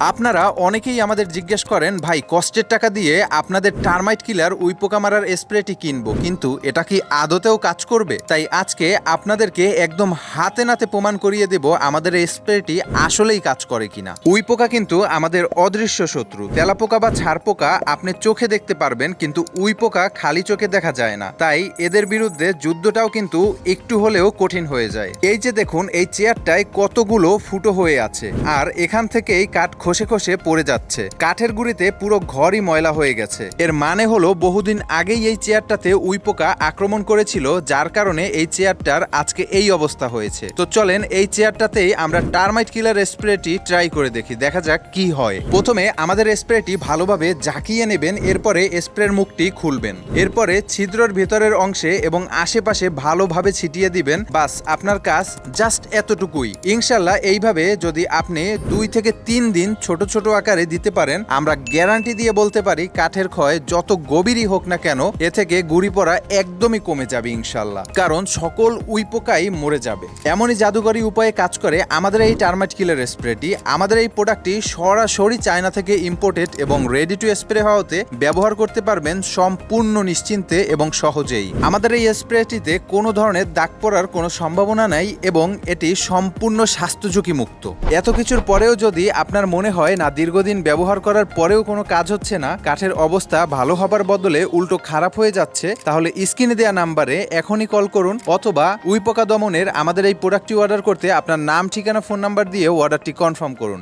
আপনারা অনেকেই আমাদের জিজ্ঞেস করেন, ভাই, কষ্টের টাকা দিয়ে আপনাদের টার্মাইট কিলার উই পোকা মারার স্প্রেটি কিনবো, কিন্তু এটা কি আদতেও কাজ করবে? তাই আজকে আপনাদেরকে একদম হাতে নাতে প্রমাণ করিয়ে দেব আমাদের এই স্প্রেটি আসলেই কাজ করে কিনা। উই পোকা কিন্তু আমাদের অদৃশ্য শত্রু। তেলাপোকা বা ছাড় পোকা আপনি চোখে দেখতে পারবেন, কিন্তু উই পোকা খালি চোখে দেখা যায় না। তাই এদের বিরুদ্ধে যুদ্ধটাও কিন্তু একটু হলেও কঠিন হয়ে যায়। এই যে দেখুন, এই চেয়ারটায় কতগুলো ফুটো হয়ে আছে। আর এখান থেকেই কাঠ খসে খসে পড়ে যাচ্ছে। কাঠের গুঁড়িতে পুরো ঘরই ময়লা হয়ে গেছে। এর মানে হলো বহুদিন আগেই এই চেয়ারটাতে উইপোকা আক্রমণ করেছিল, যার কারণে এই চেয়ারটার আজকে এই অবস্থা হয়েছে। তো চলেন এই চেয়ারটাতেই আমরা টার্মাইট কিলার স্প্রেটি ট্রাই করে দেখি, দেখা যাক কি হয়। প্রথমে আমাদের স্প্রেটি ভালোভাবে জাকিয়ে নেবেন, এরপরে স্প্রের মুখটি খুলবেন। এরপরে ছিদ্রর ভেতরের অংশে এবং আশেপাশে ভালোভাবে ছিটিয়ে দিবেন। বাস, আপনার কাজ জাস্ট এতটুকুই। ইনশাল্লাহ এইভাবে যদি আপনি দুই থেকে তিন দিন ছোট ছোট আকারে দিতে পারেন। আমরা গ্যারান্টি দিয়ে বলতে পারি কাঠের ক্ষয় যত গভীরই হোক না কেন, এ থেকে গুড়ি পড়া একদমই কমে যাবে ইনশাল্লাহ। কারণ সকল উইপোকাই মরে যাবে। এমনই জাদুকরী উপায়ে কাজ করে আমাদের এই টার্মাইট কিলার স্প্রেটি। আমাদের এই প্রোডাক্টটি সরাসরি চায়না থেকে ইম্পোর্টেড এবং রেডি টু স্প্রে হওয়াতে ব্যবহার করতে পারবেন সম্পূর্ণ নিশ্চিন্তে এবং সহজেই। আমাদের এই স্প্রেটিতে কোনো ধরনের দাগ পড়ার কোনো সম্ভাবনা নাই এবং এটি সম্পূর্ণ স্বাস্থ্য ঝুঁকি মুক্ত এত কিছুর পরেও যদি আপনার মনে হয় না দীর্ঘদিন ব্যবহার করার পরেও কোনো কাজ হচ্ছে না। কাঠের অবস্থা ভালো হবার বদলে উল্টো খারাপ হয়ে যাচ্ছে। তাহলে স্ক্রিনে দেওয়া নাম্বারে এখনই কল করুন অথবা উইপোকা দমনের আমাদের এই প্রোডাক্টটি অর্ডার করতে আপনার নাম, ঠিকানা ফোন নাম্বার দিয়ে অর্ডারটি কনফার্ম করুন।